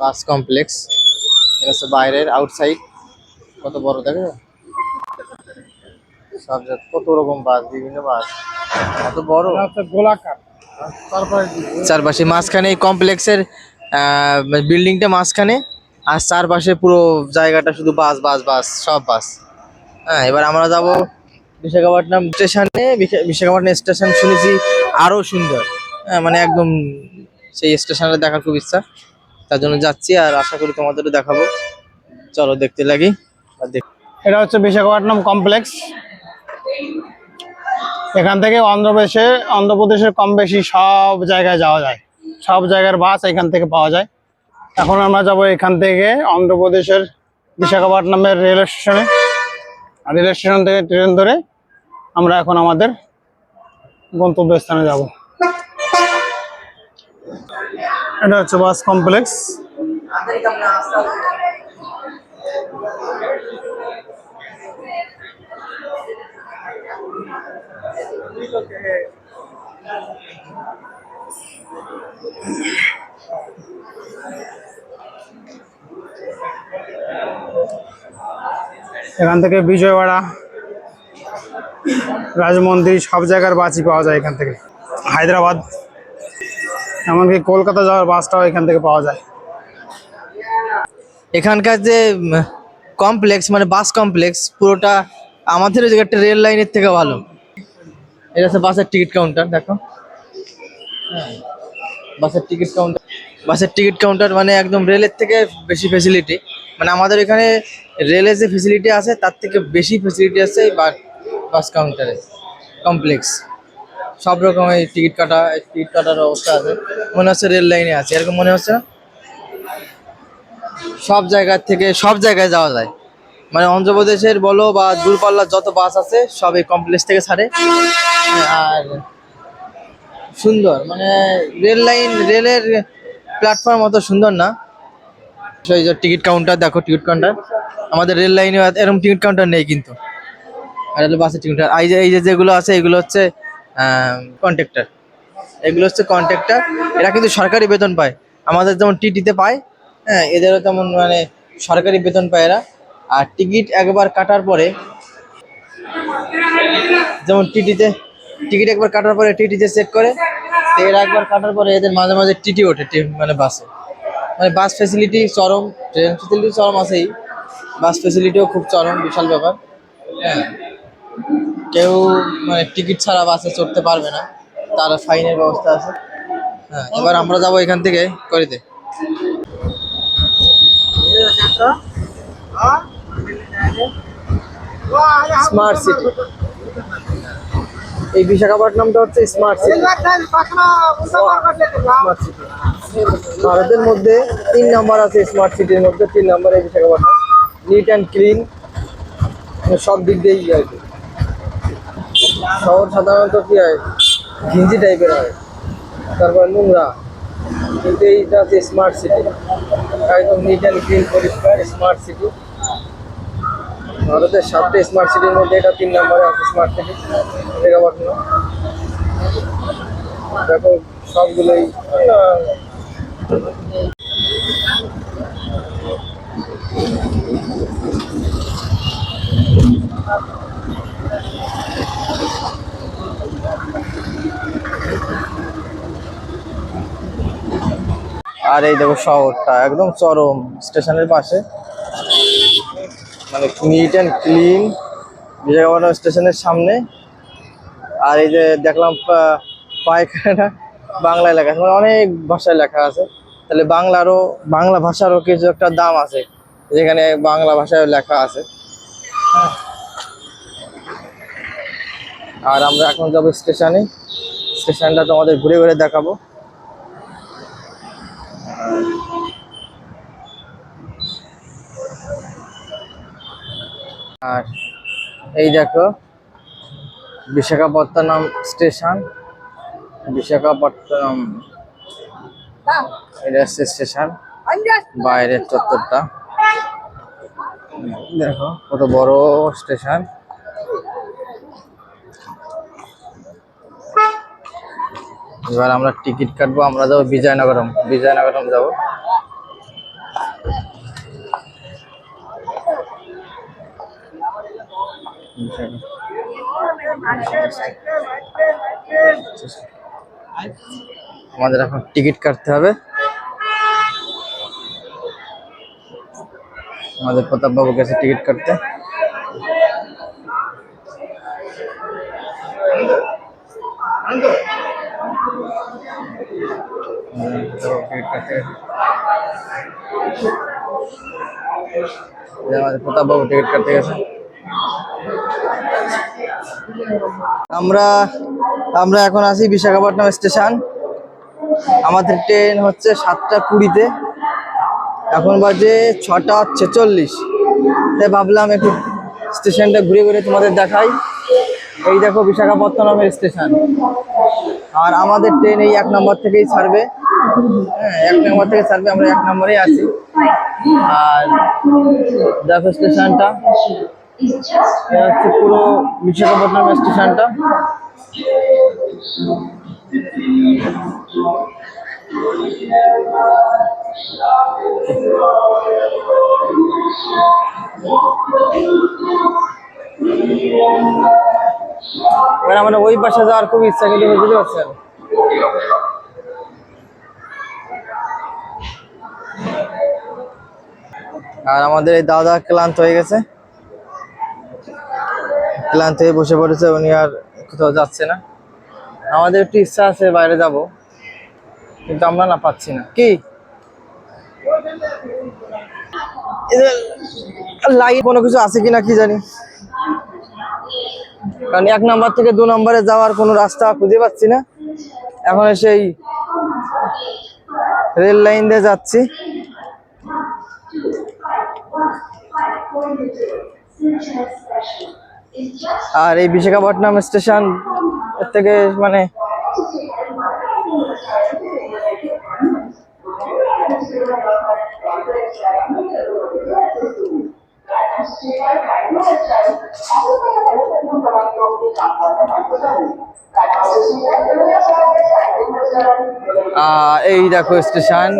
বাস complex. এটা হচ্ছে বাইরের আউটসাইড কত বড় দেখো? সব কত রকম বাস বিভিন্ন বাস। এত বড়? গোলাকার। চারপাশে মাঝখানে এই কমপ্লেক্সের বিল্ডিংটা মাঝখানে আর চারপাশে পুরো জায়গাটা শুধু বাস বাস বাস সব বাস। হ্যাঁ এবার আমরা যাব বিশাখাপট্টনম স্টেশনে। বিশা- বিশাখাপট্টনম স্টেশন শুনেছি আরও সুন্দর। হ্যাঁ মানে একদম সেই স্টেশনটা দেখার খুব ইচ্ছা। তার জন্য যাচ্ছি আর আশা করি তোমাদেরও দেখাবো। চলো দেখতে লাগি। আর দেখ এটা হচ্ছে বিশাখাপট্টনম কমপ্লেক্স। এখান থেকে অন্ধ্রপ্রদেশে, অন্ধ্রপ্রদেশের কম বেশি সব জায়গায় যাওয়া যায়। সব জায়গার বাস এখান থেকে পাওয়া যায়। এখন আমরা যাব এখান থেকে অন্ধ্রপ্রদেশের বিশাখাপট্টনমের রেল স্টেশনে। আর রেল স্টেশন থেকে ট্রেন ধরে আমরা এখন আমাদের গন্তব্যস্থানে যাব। এটা হচ্ছে বাস কমপ্লেক্স। এখান থেকে বিজয়ওয়াড়া, রাজমন্দির, সব জায়গার বাসই পাওয়া যায় এখান থেকে। হায়দ্রাবাদ। এমনকি কলকাতা যাওয়ার বাসটাও এখান থেকে পাওয়া যায়। এখানকার যে কমপ্লেক্স মানে বাস কমপ্লেক্স পুরোটা আমাদের ওই জায়গাটা রেল লাইনের থেকে ভালো। এটা হচ্ছে বাসের টিকিট কাউন্টার দেখো। বাসের টিকিট কাউন্টার বাসের টিকিট কাউন্টার মানে একদম রেলের থেকে বেশি ফেসিলিটি মানে আমাদের এখানে রেলের যে ফেসিলিটি আছে, তার থেকে বেশি ফেসিলিটি আছে বাস কাউন্টারে কমপ্লেক্স সব রকমের টিকিট কাটা, টিকিট কাটার অবস্থা আছে। মনে হচ্ছে রেল লাইনে আছে, এরকম মনে হচ্ছে? না সব জায়গা থেকে সব জায়গায় যাওয়া যায়। মানে অন্ধ্রপ্রদেশের বলো বা দূরপাল্লার যত বাস আছে, সব এই কমপ্লেক্স থেকে ছাড়ে। আর সুন্দর মানে রেল লাইন, রেলের প্ল্যাটফর্ম অত সুন্দর না। সেই যে টিকিট কাউন্টার দেখো টিকিট কাউন্টার আমাদের রেল লাইনে এরকম টিকিট কাউন্টার নেই কিন্তু। আর বাসের টিকিট এই যে এই যে যেগুলো আছে, এগুলো হচ্ছে কন্ট্রাক্টর এগুলো হচ্ছে কন্ট্রাক্টর এরা কিন্তু সরকারি বেতন পায়। আমাদের যেমন টিটিতে পায় হ্যাঁ এদেরও তেমন মানে সরকারি বেতন পায় এরা। আর টিকিট একবার কাটার পরে, যেমন টিটিতে টিকিট একবার কাটার পরে টিটিতে চেক করে এরা একবার কাটার পরে এদের মাঝে মাঝে টিটি ওঠে মানে বাসে। মানে বাস ফেসিলিটি চরম ট্রেন ফেসিলিটি চরম আছেই। বাস ফেসিলিটিও খুব চরম, বিশাল ব্যাপার। হ্যাঁ। কেউ মানে টিকিট ছাড়া বাসে চড়তে পারবে না। তার ফাইনের ব্যবস্থা আছে। হ্যাঁ এবার আমরা যাব এখান থেকে করিতে। স্মার্ট সিটি এই বিশাখাপট্টনমটা হচ্ছে স্মার্ট সিটি ভারতের মধ্যে তিন নাম্বার আছে স্মার্ট সিটির মধ্যে, তিন নাম্বার এই বিশাখাপট্টনম। নিট অ্যান্ড ক্লিন সব দিক দিয়েই আর কি। শহর সাধারণত কি হয়? ঘিঞ্জি টাইপের হয়। তারপর নোংরা। কিন্তু এইটা হচ্ছে স্মার্ট সিটি একদম নিট অ্যান্ড ক্লিন পরিষ্কার স্মার্ট সিটি ভারতের সাতটা স্মার্ট সিটির মধ্যে এটা তিন নম্বরে আছে স্মার্ট সিটি বিশাখাপট্টনম দেখো সবগুলোই আহ, আর এই দেখো শহরটা একদম চরম স্টেশনের পাশে। মানে নিট অ্যান্ড ক্লিন বিশাখাপট্টনম স্টেশনের সামনে। আর এই যে দেখলাম পায়খানা বাংলায় লেখা আছে মানে অনেক ভাষায় লেখা আছে। তাহলে বাংলারও, বাংলা ভাষারও কিছু একটা দাম আছে। যেখানে বাংলা ভাষায় লেখা আছে। আর আমরা এখন যাব স্টেশনে। স্টেশনটা তোমাদের ঘুরে ঘুরে দেখাবো। আর এই দেখো, বিশাখাপত্তনম স্টেশন। বিশাখাপত্তনম, এটা হচ্ছে স্টেশন। বাইরের চত্বরটা। দেখো, কত বড় স্টেশন। এবার আমরা টিকিট কাটবো, আমরা যাব বিজয়নগরম। বিজয়নগরম যাব। আমাদের এখন টিকিট কাটতে হবে। আমাদের প্রতাপ বাবু গেছে টিকিট কাটতে। টিকিট কাটতে এই আমাদের প্রতাপ বাবু টিকিট কাটতে গেছে। আমরা আমরা এখন আছি বিশাখাপট্টনম স্টেশন। আমাদের ট্রেন হচ্ছে সাতটা কুড়িতে। এখন বাজে ছটা ছেচল্লিশ। তাই ভাবলাম একটু স্টেশনটা ঘুরে ঘুরে তোমাদের দেখাই। এই দেখো বিশাখাপত্তনমের স্টেশন। আর আমাদের ট্রেন এই এক নম্বর থেকেই ছাড়বে। হ্যাঁ এক নম্বর থেকে ছাড়বে, আমরা এক নম্বরেই আছি। আর দেখো স্টেশনটা। এটা হচ্ছে পুরো বিশাখাপট্টনম স্টেশনটা। এবার আমার ওই পাশে যাওয়ার খুব ইচ্ছা, কিন্তু বুঝতে পারছেন? আর আমাদের এই দাদা ক্লান্ত হয়ে গেছে। ক্লান্ত হয়ে বসে পড়েছে, উনি আর কোথাও যাচ্ছে না। আমাদের একটু ইচ্ছা আছে বাইরে যাব, কিন্তু আমরা না পাচ্ছি না। কি? লাইট কোনো কিছু আছে কিনা কি জানি। কারণ এক নাম্বার থেকে দু নম্বরে যাওয়ার কোনো রাস্তা খুঁজে পাচ্ছি না। এখন সেই রেল লাইন দিয়ে যাচ্ছি। আর এই বিশাখাপট্টনম স্টেশন থেকে মানে এই দেখো স্টেশন,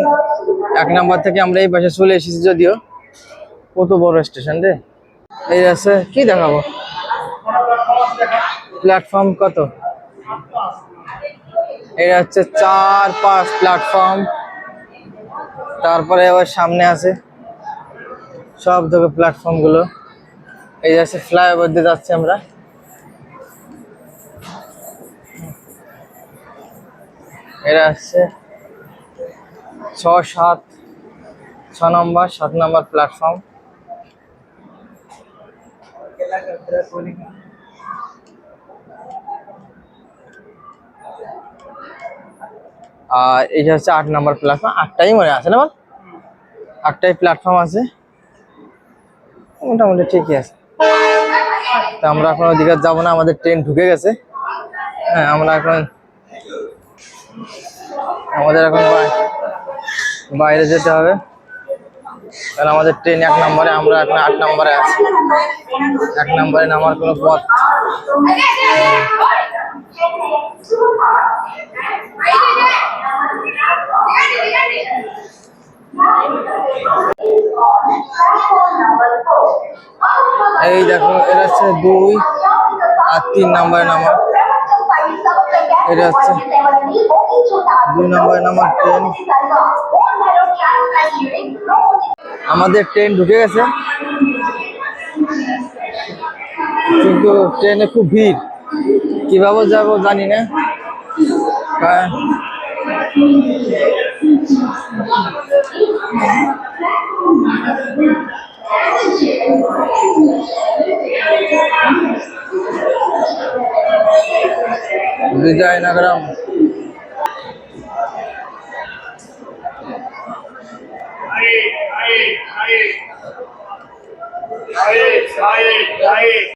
এক নাম্বার থেকে আমরা এই পাশে চলে এসেছি যদিও। কত বড় স্টেশন রে? এই আছে, কি দেখাবো? প্ল্যাটফর্ম কত? এটা হচ্ছে চার পাঁচ প্ল্যাটফর্ম তারপরে আবার সামনে আছে সব দেখো প্ল্যাটফর্মগুলো। এই আছে ফ্লাইওভার দিয়ে যাচ্ছি আমরা। এরা হচ্ছে ছ সাত ছ নম্বর, সাত নম্বর প্ল্যাটফর্ম আর এই হচ্ছে আট নম্বর প্ল্যাটফর্ম আটটাই মনে আছে না বল? আটটাই প্ল্যাটফর্ম আছে। মোটামুটি ঠিকই আছে। তা আমরা এখন ওদিকে যাব না, আমাদের ট্রেন ঢুকে গেছে। হ্যাঁ আমরা এখন আমাদের এখন বাইরে যেতে হবে। কারণ আমাদের ট্রেন এক নম্বরে, আমরা এখন আট নম্বরে আছি। এক নম্বরে নামার কোনো পথ। এই দেখো, এটা হচ্ছে দুই আর তিন নম্বরে নামা এটা হচ্ছে দুই নম্বরে নামার ট্রেন আমাদের ট্রেন ঢুকে গেছে। কিন্তু ট্রেনে খুব ভিড়। কীভাবে যাব জানি না। কারণ தாயே தாயே